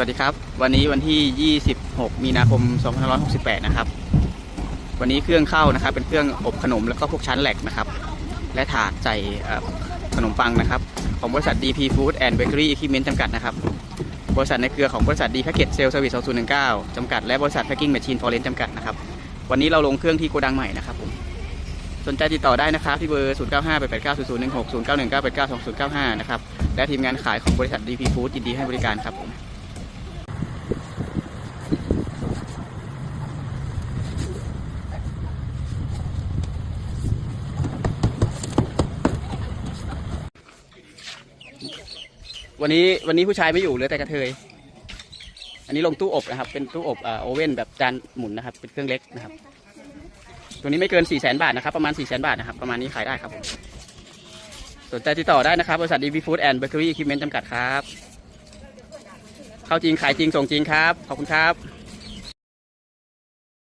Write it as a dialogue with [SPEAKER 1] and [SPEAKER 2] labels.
[SPEAKER 1] สวัสดีครับ วันนี้วันที่ 26 มีนาคม 2568 นะครับ วันนี้เครื่องเข้านะครับ เป็นเครื่องอบขนมแล้วก็พวกชั้นแหลกนะครับ และถาดใส่ขนมปังนะครับ ของบริษัท DP Food and Bakery Equipment จำกัดนะครับ บริษัทในเครือของบริษัท D Package Sales Service 2019 จำกัด และบริษัท Packing Machine Foreign จำกัดนะครับ วันนี้เราลงเครื่องที่โกดังใหม่นะครับผมสนใจติดต่อได้นะครับที่เบอร์ 0958890016 0919892095 นะครับ และทีมงานขายของบริษัท DP Food ยินดีให้บริการครับผม วันนี้วันนี้ผู้ชายไม่อยู่เหลือแต่กระเทย อันนี้ลงตู้อบนะครับ เป็นตู้อบโอเว่นแบบจานหมุนนะครับ เป็นเครื่องเล็กนะครับ ตัวนี้ไม่เกิน4ี่แสนบาทนะครับ ประมาณ4ี่แสนบาทนะครับ ประมาณนี้ขายได้ครับผมสนใจติดต่อได้นะครับ บริษัท DP Food and Bakery Equipment จำกัดครับ เข้าจริงขายจริงส่งจริงครับ ขอบคุณครับ